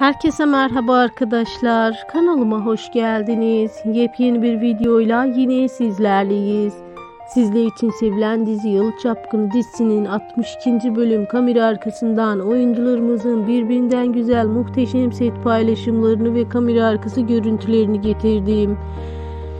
Herkese merhaba arkadaşlar. Kanalıma hoş geldiniz. Yepyeni bir videoyla yine sizlerleyiz. Sizler için sevilen dizi Yalı Çapkını dizisinin 62. bölüm kamera arkasından oyuncularımızın birbirinden güzel muhteşem set paylaşımlarını ve kamera arkası görüntülerini getirdim.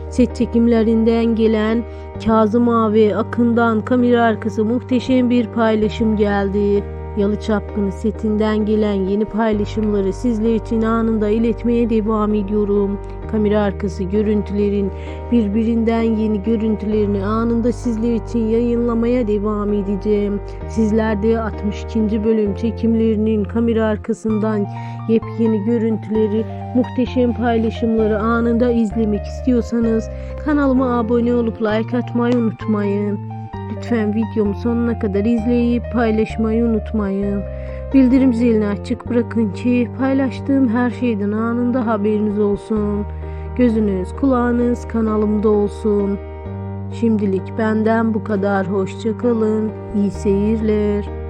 Set çekimlerinden gelen Kazım abi Akın'dan kamera arkası muhteşem bir paylaşım geldi. Yalı Çapkını setinden gelen yeni paylaşımları sizler için anında iletmeye devam ediyorum. Kamera arkası görüntülerin birbirinden yeni görüntülerini anında sizler için yayınlamaya devam edeceğim. Sizler de 62. bölüm çekimlerinin kamera arkasından yepyeni görüntüleri, muhteşem paylaşımları anında izlemek istiyorsanız kanalıma abone olup like atmayı unutmayın. Lütfen videomu sonuna kadar izleyip paylaşmayı unutmayın. Bildirim zilini açık bırakın ki paylaştığım her şeyden anında haberiniz olsun. Gözünüz, kulağınız kanalımda olsun. Şimdilik benden bu kadar. Hoşçakalın. İyi seyirler.